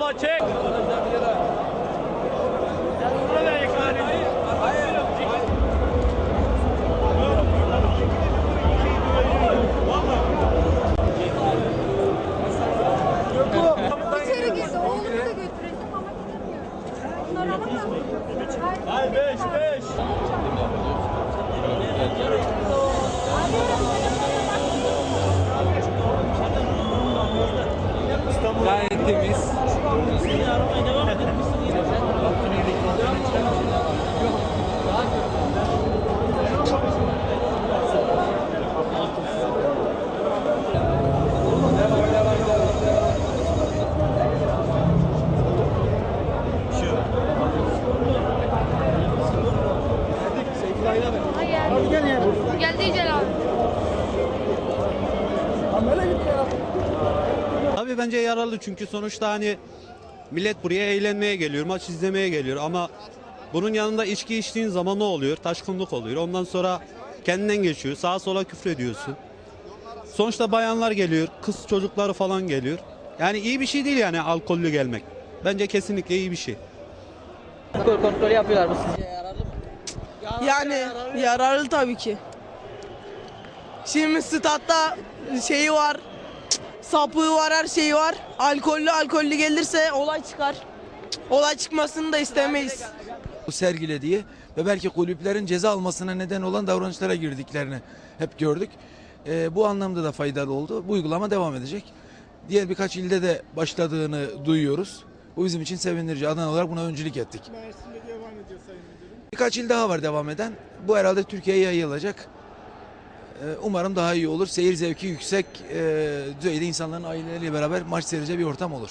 Mustafa çek. Hayır beş beş. Gayet temiz. Abi bence yararlı çünkü sonuçta hani millet buraya eğlenmeye geliyor, maç izlemeye geliyor ama bunun yanında içki içtiğin zaman ne oluyor? Taşkınlık oluyor. Ondan sonra kendinden geçiyor. Sağa sola küfrediyorsun. Sonuçta bayanlar geliyor, kız çocukları falan geliyor. Yani iyi bir şey değil yani alkollü gelmek. Bence kesinlikle iyi bir şey. Alkol kontrolü yapıyorlar mı sizce yararlı mı? Yani yararlı tabii ki. Şimdi statta şeyi var, sapığı var, her şeyi var. Alkollü alkollü gelirse olay çıkar. Olay çıkmasını da istemeyiz. sergilediği ve belki kulüplerin ceza almasına neden olan davranışlara girdiklerini hep gördük. Ee, bu anlamda da faydalı oldu. Bu uygulama devam edecek. Diğer birkaç ilde de başladığını duyuyoruz. Bu bizim için sevindirici. Adana olarak buna öncülük ettik. Birkaç il daha var devam eden. Bu herhalde Türkiye'ye yayılacak. Ee, Umarım daha iyi olur. Seyir zevki yüksek e, düzeyde insanların aileleriyle beraber maç seyredeceği bir ortam olur.